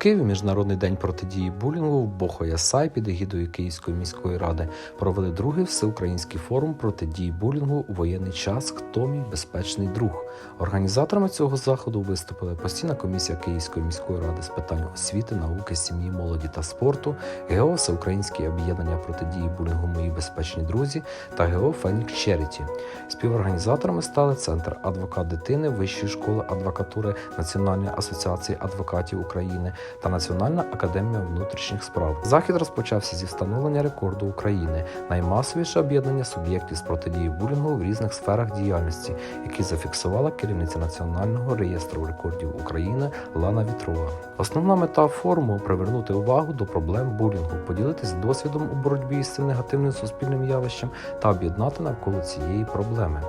Києві Міжнародний день протидії булінгу в Бохо-Ясай під егідою Київської міської ради провели другий всеукраїнський форум протидії булінгу у воєнний час Хто мій безпечний друг. Організаторами цього заходу виступили постійна комісія Київської міської ради з питань освіти, науки, сім'ї, молоді та спорту, ГЕО Всеукраїнське об'єднання протидії булінгу Мої безпечні друзі та ГЕО Фенікс Черіті. Співорганізаторами стали Центр адвокат дитини Вищої школи адвокатури Національної асоціації адвокатів України та Національна академія внутрішніх справ. Захід розпочався зі встановлення рекорду України наймасовіше об'єднання суб'єктів з протидії булінгу в різних сферах діяльності, які зафіксувала керівниця Національного реєстру рекордів України Лана Вітрова. Основна мета форуму привернути увагу до проблем булінгу, поділитись досвідом у боротьбі з цим негативним суспільним явищем та об'єднати навколо цієї проблеми.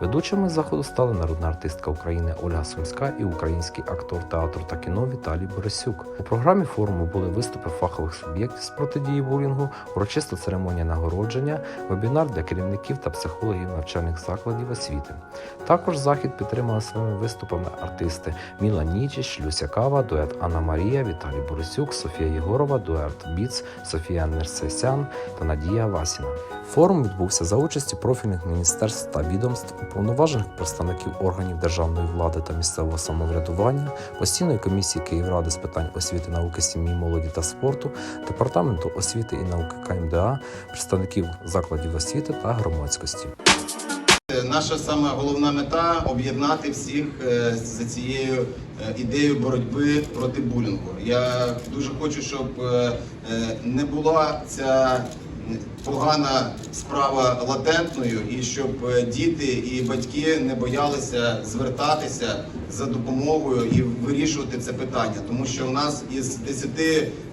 Ведучими заходу стали народна артистка України Ольга Сумська і український актор театру та кіно Віталій Борисюк. У програмі форуму були виступи фахових суб'єктів з протидії булінгу, урочиста церемонія нагородження, вебінар для керівників та психологів навчальних закладів освіти. Також захід підтримали своїми виступами артисти Міла Нічіч, Люся Кава, дует Анна Марія, Віталій Борисюк, Софія Єгорова, дует Біц, Софія Нерсесян та Надія Васіна. Форум відбувся за участі профільних міністерств та відомств, уповноважених представників органів державної влади та місцевого самоврядування, постійної комісії Київради з питань освіти, науки, сім'ї, молоді та спорту, департаменту освіти і науки КМДА, представників закладів освіти та громадськості. Наша саме головна мета об'єднати всіх е, за цією е, ідеєю боротьби проти булінгу. Я дуже хочу, щоб е, не була ця погана справа латентною, і щоб е, діти і батьки не боялися звертатися за допомогою і вирішувати це питання, тому що у нас із 10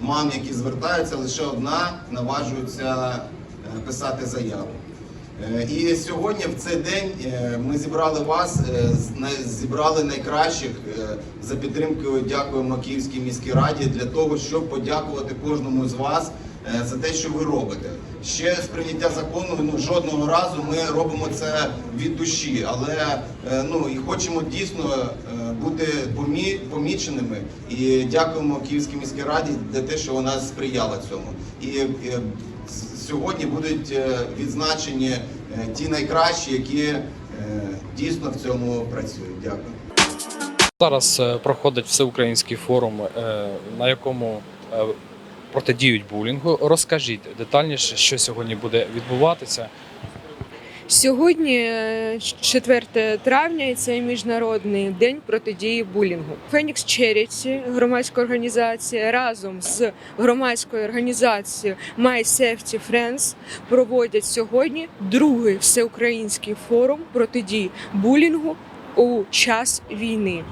мам, які звертаються, лише одна наважується е, писати заяву. Е, І сьогодні, в цей день, ми зібрали вас, зібрали найкращих за підтримкою. Дякуємо Київській міській раді для того, щоб подякувати кожному з вас за те, що ви робите. Ще з прийняття закону ну, жодного разу ми робимо це від душі, але е, ну і хочемо дійсно е, бути помі- поміченими. І дякуємо Київській міській раді за те, що вона сприяла цьому. І е, з- сьогодні будуть е, відзначені е, ті найкращі, які е, дійсно в цьому працюють. Дякую. Зараз е, проходить всеукраїнський форум, е, на якому е, протидіють булінгу. Розкажіть детальніше, що сьогодні буде відбуватися. Сьогодні е, 4 травня і це міжнародний день протидії булінгу. Фенікс Черіті, громадська організація, разом з громадською організацією My Safety Friends проводять сьогодні другий всеукраїнський форум протидії булінгу у час війни.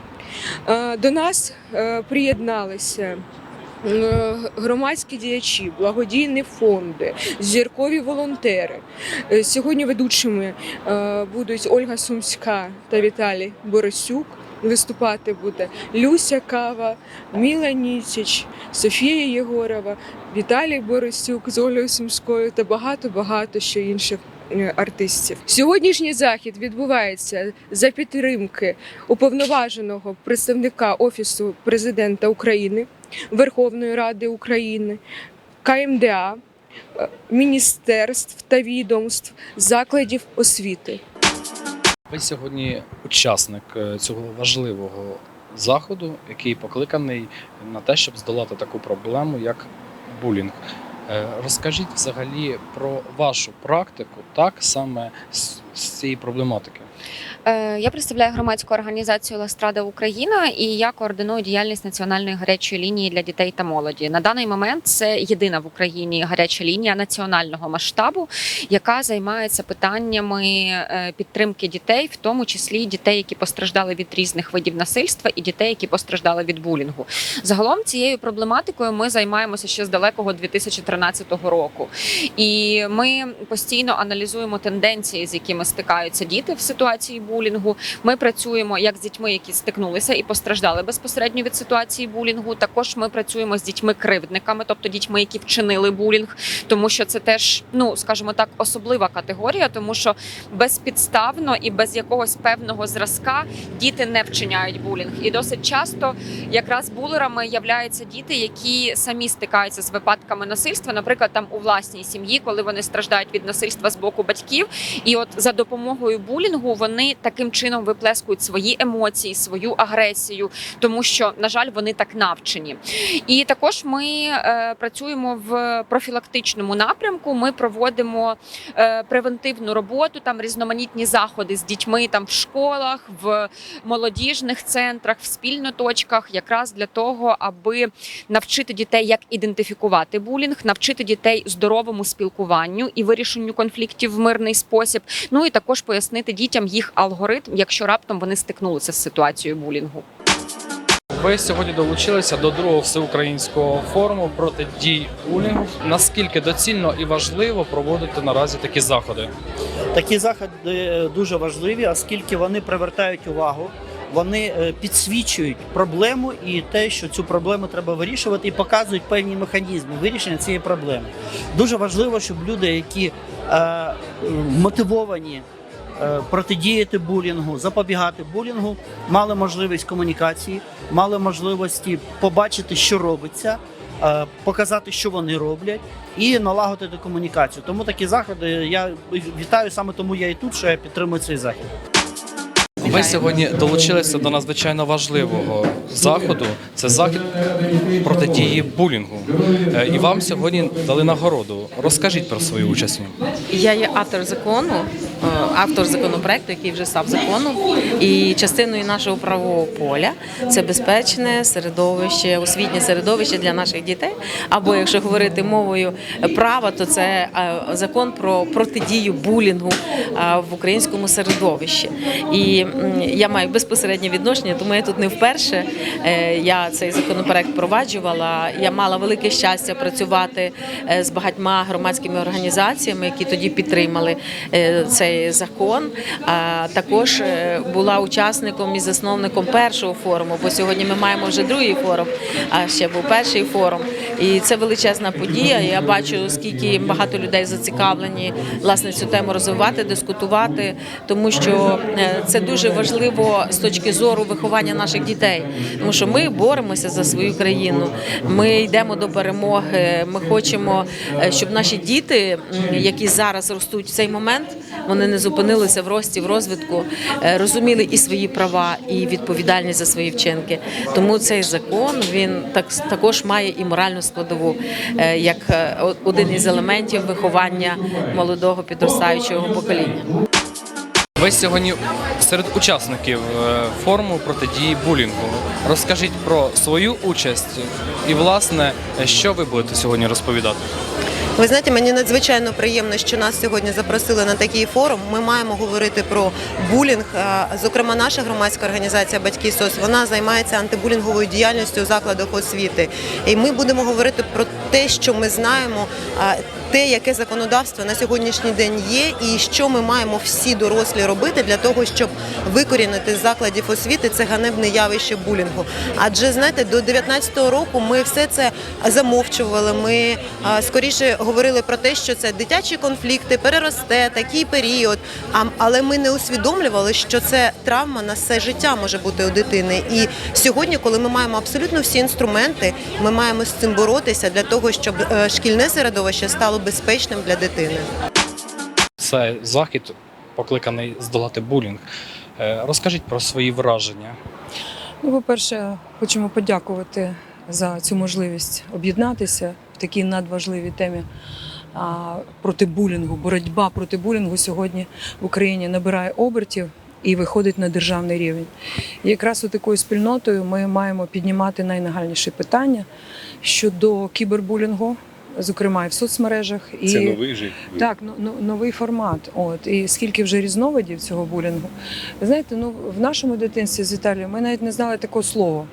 Е, До нас е, приєдналися. Е, Громадські діячі, благодійні фонди, зіркові волонтери. Е, Сьогодні ведучими е, будуть Ольга Сумська та Віталій Борисюк. Виступати буде Люся Кава, Міла Ніціч, Софія Єгорова, Віталій Борисюк з Ольгою Сумською та багато багато ще інших артистів. Сьогоднішній захід відбувається за підтримки уповноваженого представника Офісу президента України, Верховної Ради України, КМДА, е, міністерств та відомств, закладів освіти. Ви сьогодні учасник е, цього важливого заходу, який покликаний на те, щоб здолати таку проблему, як булінг. Е, Розкажіть взагалі про вашу практику, так саме з, з цієї проблематики. Е, Я представляю громадську організацію Ластрада Україна і я координую діяльність національної гарячої лінії для дітей та молоді. На даний момент це єдина в Україні гаряча лінія національного масштабу, яка займається питаннями е, підтримки дітей, в тому числі дітей, які постраждали від різних видів насильства, і дітей, які постраждали від булінгу. Загалом цією проблематикою ми займаємося ще з далекого 2013 року. І ми постійно аналізуємо тенденції, з якими стикаються діти в ситуації булінгу. булінгу. Ми працюємо як з дітьми, які стикнулися і постраждали безпосередньо від ситуації булінгу. Також ми працюємо з дітьми-кривдниками, тобто дітьми, які вчинили булінг, тому що це теж, ну скажімо так, особлива категорія, тому що безпідставно і без якогось певного зразка діти не вчиняють булінг. І досить часто якраз булерами являються діти, які самі стикаються з випадками насильства, наприклад, там у власній сім'ї, коли вони страждають від насильства з боку батьків. І от за допомогою булінгу вони таким чином виплескують свої емоції, свою агресію, тому що, на жаль, вони так навчені. І також ми е, працюємо в профілактичному напрямку. Ми проводимо е, превентивну роботу, там різноманітні заходи з дітьми там в школах, в молодіжних центрах, в спільноточках, якраз для того, аби навчити дітей, як ідентифікувати булінг, навчити дітей здоровому спілкуванню і вирішенню конфліктів в мирний спосіб. Ну і також пояснити дітям їх алгоритм, якщо раптом вони стикнулися з ситуацією булінгу. Ви сьогодні долучилися до другого всеукраїнського форуму протидії булінгу. Наскільки доцільно і важливо проводити наразі такі заходи? Такі заходи е, дуже важливі, оскільки вони привертають увагу, вони е, підсвічують проблему і те, що цю проблему треба вирішувати, і показують певні механізми вирішення цієї проблеми. Дуже важливо, щоб люди, які е, мотивовані протидіяти булінгу, запобігати булінгу, мали можливість комунікації, мали можливості побачити, що робиться. е, Показати, що вони роблять, і налагодити комунікацію. Тому такі заходи я вітаю саме тому я і тут, що я підтримую цей захід. Ви сьогодні долучилися до надзвичайно важливого заходу. Це захід протидії булінгу. Е, І вам сьогодні дали нагороду. Розкажіть про свою участь. Я є автор закону, е, автор законопроекту, який вже став законом. І частиною нашого правового поля це безпечне середовище, освітнє середовище для наших дітей. Або якщо говорити мовою права, то це е, закон про протидію булінгу е, в українському середовищі. І я маю безпосереднє відношення, тому я тут не вперше. Е, Я цей законопроект впроваджувала. Я мала велике щастя працювати е, з багатьма громадськими організаціями, які тоді підтримали е, цей закон. А також е, була учасником і засновником першого форуму, бо сьогодні ми маємо вже другий форум, а ще був перший форум. І це величезна подія. Я бачу, скільки багато людей зацікавлені власне цю тему розвивати, дискутувати, тому що е, це дуже важливо з точки зору виховання наших дітей. Тому що ми боремося за свою країну. Ми йдемо до перемоги. Ми хочемо, е, щоб наші діти, які зараз ростуть в цей момент, вони не зупинилися в рості, в розвитку, е, розуміли і свої права, і відповідальність за свої вчинки. Тому цей закон він так також має і моральну складову, е, як е, один із елементів виховання молодого підростаючого покоління. Ви сьогодні серед учасників форуму протидії булінгу. Розкажіть про свою участь і, власне, що ви будете сьогодні розповідати. Ви знаєте, мені надзвичайно приємно, що нас сьогодні запросили на такий форум. Ми маємо говорити про булінг. Зокрема, наша громадська організація Батьки СОС вона займається антибулінговою діяльністю у закладах освіти. І ми будемо говорити про те, що ми знаємо, те, яке законодавство на сьогоднішній день є, і що ми маємо всі дорослі робити для того, щоб викорінити з закладів освіти це ганебне явище булінгу. Адже знаєте, до 19-го року ми все це замовчували. Ми скоріше говорили про те, що це дитячі конфлікти, переросте такий період. Але ми не усвідомлювали, що це травма на все життя може бути у дитини. І сьогодні, коли ми маємо абсолютно всі інструменти, ми маємо з цим боротися для того, щоб е, шкільне середовище стало безпечним для дитини. Це захід покликаний здолати булінг. Е, Розкажіть про свої враження. Ну, по-перше, хочемо подякувати за цю можливість об'єднатися в такій надважливій темі проти булінгу. Боротьба проти булінгу сьогодні в Україні набирає обертів і виходить на державний рівень. І якраз у такою спільнотою ми маємо піднімати найнагальніші питання щодо кібербулінгу, зокрема і в соцмережах. І... Це новий же. Так, ну, ну, новий формат. От і скільки вже різновидів цього булінгу. Ви знаєте, ну в нашому дитинстві з Італії ми навіть не знали такого слова.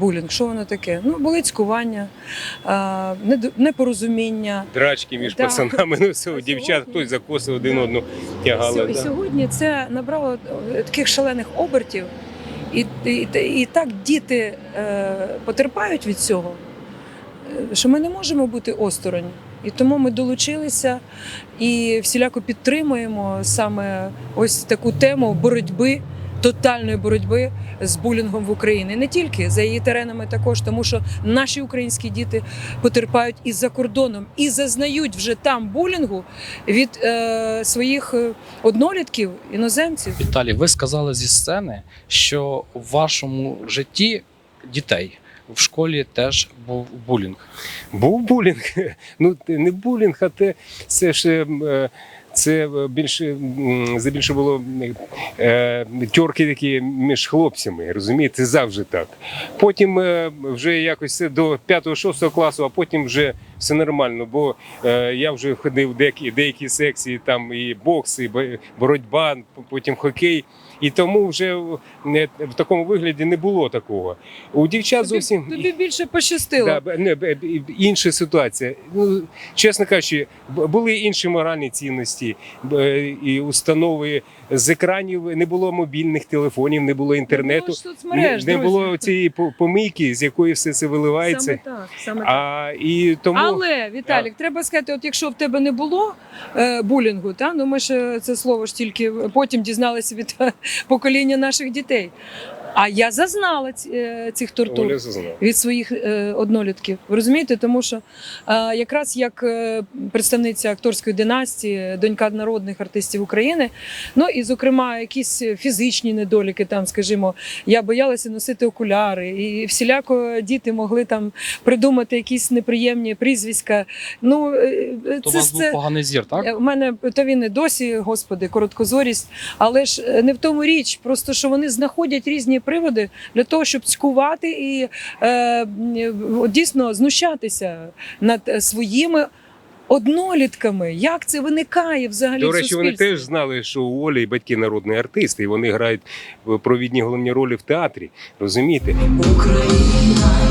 булінг. Що воно таке? Ну, були цькування, непорозуміння. Драчки між Да. пацанами, ну все, дівчат, хтось за коси один одну тягали. Да. Сьогодні це набрало е, таких шалених обертів, і, і, і так діти е, потерпають від цього, що ми не можемо бути осторонь. І тому ми долучилися і всіляко підтримуємо саме ось таку тему боротьби. Тотальної боротьби з булінгом в Україні не тільки за її теренами, також тому, що наші українські діти потерпають і за кордоном, і зазнають вже там булінгу від е, своїх е, однолітків, іноземців. Віталій, ви сказали зі сцени, що в вашому житті дітей в школі теж був булінг. Був булінг. Ну, не булінг, а те, це ж. е, Це більше м, здебільше було е, тьорки такі між хлопцями, розумієте, завжди так. Потім е, вже якось це до 5-6 класу, а потім вже все нормально, бо е, я вже ходив деякі, деякі секції, там і бокс, і боротьба, потім хокей. І тому вже в- не- в такому вигляді не було такого. У дівчат зовсім Тобі, більше пощастило. Да, не, інша ситуація. Ну, чесно кажучи, були інші моральні цінності і установи з екранів. Не було мобільних телефонів, не було інтернету, Ну, соцмереж, не, не було цієї помийки, з якої все це виливається. Саме так, саме так. А і тому Але Віталік, треба сказати, от якщо в тебе не було е, булінгу, та ну ми ж е, це слово ж тільки потім дізналися від е, покоління наших дітей. А я зазнала е, цих тортур. Оля зазнала. від своїх е, однолітків. Ви розумієте, тому що е, якраз як представниця акторської династії, донька народних артистів України, ну і зокрема якісь фізичні недоліки, там, скажімо, я боялася носити окуляри, і всіляко діти могли там придумати якісь неприємні прізвиська. Ну То у це вас був це. поганий зір, так? У мене то він і досі, господи, короткозорість, але ж не в тому річ, просто що вони знаходять різні приводи для того, щоб цькувати і е, дійсно знущатися над е, своїми однолітками. Як це виникає взагалі До в речі, вони теж знали, що у Олі батьки народні артисти, і вони грають в- провідні головні ролі в театрі. Розумієте? Україна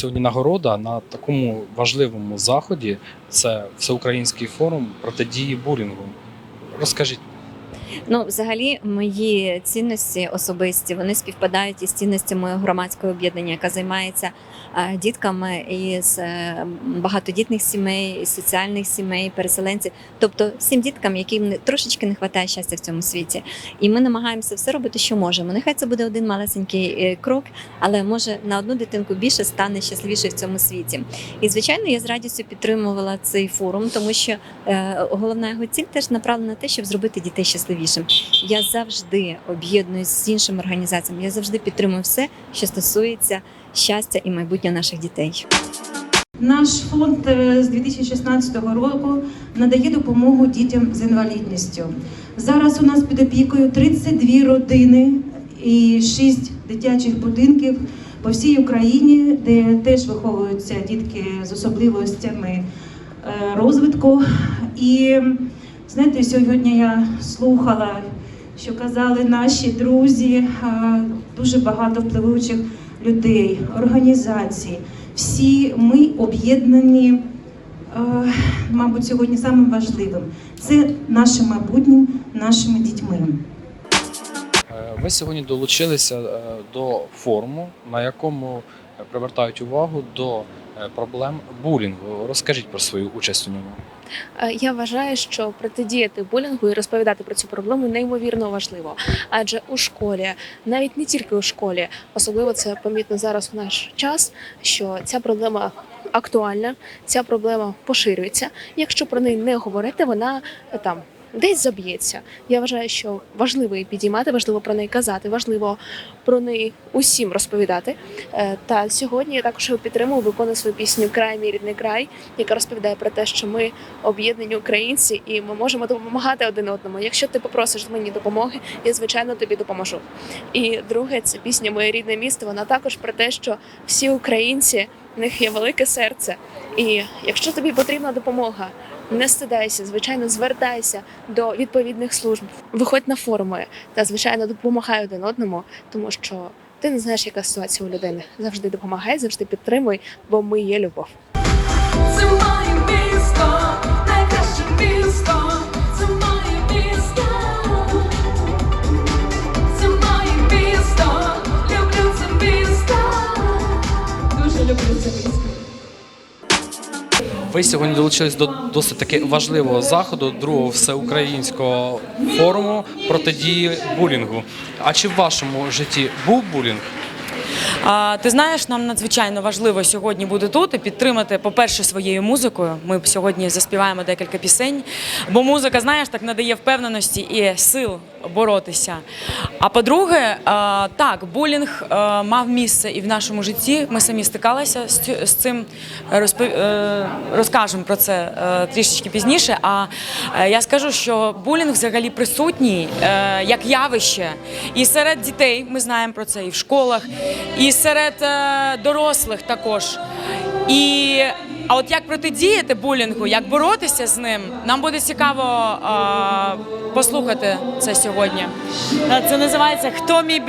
сьогодні нагорода на такому важливому заході. Це всеукраїнський форум протидії булінгу. Розкажіть. Ну, взагалі, мої цінності особисті вони співпадають із цінностями громадського об'єднання, яка займається дітками із е, багатодітних сімей, із соціальних сімей, переселенців, тобто всім діткам, яким трошечки не вистачає щастя в цьому світі. І ми намагаємося все робити, що можемо. Нехай це буде один малесенький е, крок, але може на одну дитинку більше стане щасливіше в цьому світі. І звичайно, я з радістю підтримувала цей форум, тому що е, головна його ціль теж направлена на те, щоб зробити дітей щасливішим. Я завжди об'єднуюсь з іншими організаціями. Я завжди підтримую все, що стосується щастя і майбутнього наших дітей. Наш фонд е, з 2016 року надає допомогу дітям з інвалідністю. Зараз у нас під опікою 32 родини і 6 дитячих будинків по всій Україні, де теж виховуються дітки з особливостями е, розвитку. І знаєте, сьогодні я слухала, що казали наші друзі, е, дуже багато впливаючих людей, організацій. Всі ми об'єднані, е, мабуть, сьогодні самим важливим це наше майбутнє, нашими дітьми. Ми Ви сьогодні долучилися е, до форуму, на якому е, привертають увагу до е, проблем булінгу. Розкажіть про свою участь у ньому. Е, Я вважаю, що протидіяти булінгу і розповідати про цю проблему неймовірно важливо. Адже у школі, навіть не тільки у школі, особливо це помітно зараз у наш час, що ця проблема актуальна, ця проблема поширюється. Якщо про неї не говорити, вона е, там десь заб'ється. Я вважаю, що важливо її підіймати, важливо про неї казати, важливо про неї усім розповідати. Е, Та сьогодні я також підтримую, виконую свою пісню Край мій рідний край, яка розповідає про те, що ми об'єднані українці і ми можемо допомагати один одному. Якщо ти попросиш мені допомоги, я звичайно тобі допоможу. І друге, це пісня Моє рідне місто. Вона також про те, що всі українці в них є велике серце. І якщо тобі потрібна допомога, не стидайся, звичайно, звертайся до відповідних служб, виходь на форуми та звичайно допомагай один одному, тому що ти не знаєш, яка ситуація у людини. Завжди допомагай, завжди підтримуй, бо ми є любов. Це моє місто, найкраще місто, це моє місто, це моє місто, люблю це місто, дуже люблю це. Ви сьогодні долучились до досить таки важливого заходу, другого всеукраїнського форуму протидії булінгу. А чи в вашому житті був булінг? А, ти знаєш, нам надзвичайно важливо сьогодні бути тут і підтримати, по-перше, своєю музикою. Ми сьогодні заспіваємо декілька пісень, бо музика, знаєш, так надає впевненості і сил боротися. А по-друге, так, булінг мав місце і в нашому житті. Ми самі стикалися з, цим. Е, Розкажемо про це е, трішечки пізніше. А е, я скажу, що булінг взагалі присутній е, як явище і серед дітей. Ми знаємо про це і в школах, і серед е, дорослих також. І а от як протидіяти булінгу, як боротися з ним, нам буде цікаво е, послухати це сьогодні. Е, Це називається Хто мій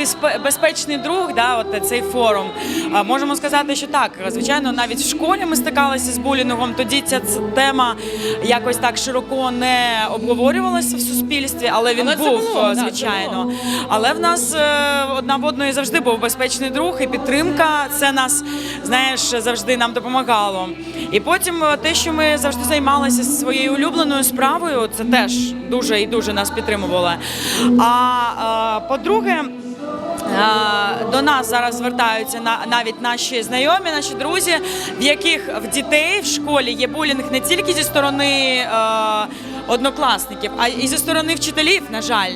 безпечний друг? Да, от цей форум. Е, Можемо сказати, що так. Звичайно, навіть в школі ми стикалися з булінгом. Тоді ця тема якось так широко не обговорювалася в суспільстві, але він Але був, було, да, звичайно. Але в нас е, одна в одної завжди був безпечний друг і підтримка. Це нас, знаєш, завжди нам допомагало. І потім е, те, що ми завжди займалися своєю улюбленою справою, це теж дуже і дуже нас підтримувало. А е, по-друге, Е, До нас зараз звертаються на навіть наші знайомі, наші друзі, в яких в дітей в школі є булінг не тільки зі сторони однокласників, а й зі сторони вчителів, на жаль.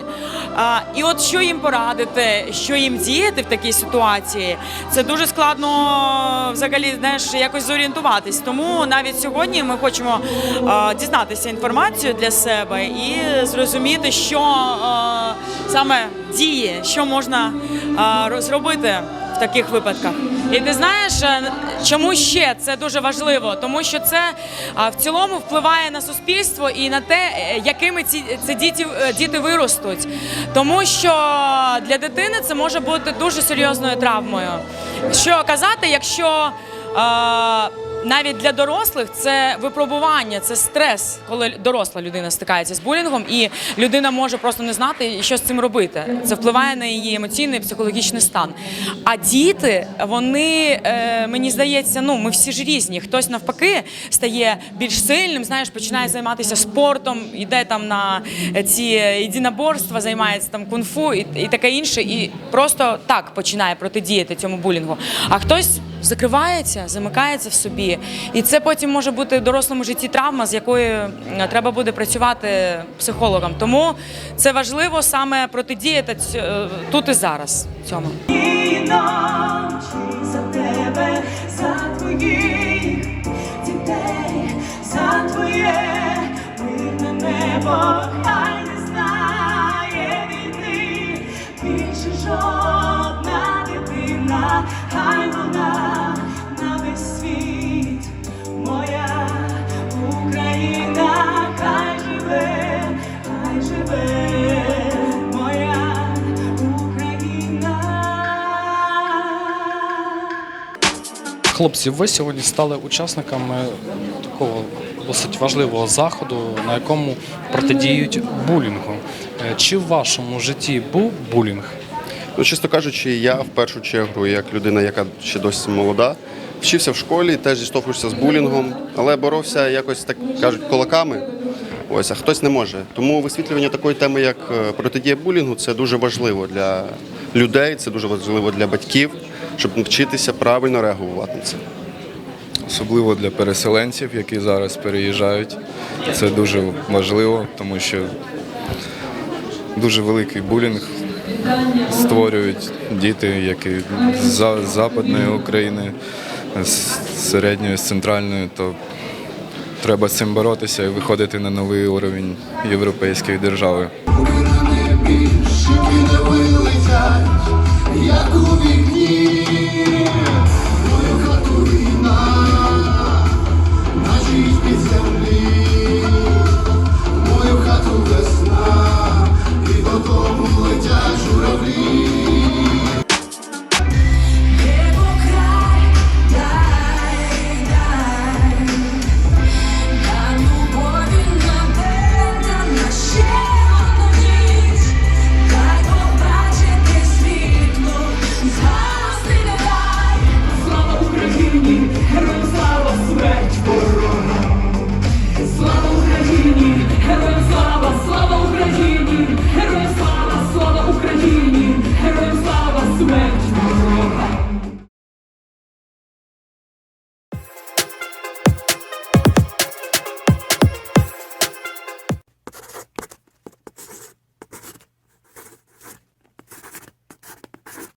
Е, і от що їм порадити, що їм діяти в такій ситуації, це дуже складно взагалі знаєш, якось зорієнтуватись. Тому навіть сьогодні ми хочемо а, дізнатися інформацію для себе і зрозуміти, що а, саме діє, що можна а, зробити в таких випадках. І ти знаєш, е, чому ще це дуже важливо? Тому що це в цілому впливає на суспільство і на те, е, якими ці ці діти, е, діти виростуть. Тому що для дитини це може бути дуже серйозною травмою. Що казати, якщо е, навіть для дорослих це випробування, це стрес, коли доросла людина стикається з булінгом, і людина може просто не знати, що з цим робити. Це впливає на її емоційний психологічний стан. А діти, вони е, мені здається, ну ми всі ж різні. Хтось навпаки стає більш сильним, знаєш, починає займатися спортом, йде там на ці єдиноборства, займається там кунг-фу і, і таке інше, і просто так починає протидіяти цьому булінгу. А хтось закривається, замикається в собі. І це потім може бути в дорослому житті травма, з якою треба буде працювати психологом. Тому це важливо саме протидіяти е, тут і зараз цьому. За тебе, за твоїх дітей, за твоє мирне небо, хай не знає війни, більше жодна дитина, хай вона на весь світ, моя Україна, хай живе, хай живе, моя Україна. Хлопці, ви сьогодні стали учасниками такого досить важливого заходу, на якому протидіють булінгу. Е, Чи в вашому житті був булінг? Ну, чесно кажучи, я в першу чергу, як людина, яка ще досі молода, вчився в школі, теж зіштовхувався з булінгом, але боровся якось так кажуть кулаками. Ось, а хтось не може. Тому висвітлювання такої теми, як е, протидія булінгу, це дуже важливо для людей, це дуже важливо для батьків, щоб навчитися правильно реагувати на це. особливо для переселенців, які зараз переїжджають. Це дуже важливо, тому що дуже великий булінг створюють діти, які з Западної України, з середньої, з центральної, то треба з цим боротися і виходити на новий уровень європейської держави. Як у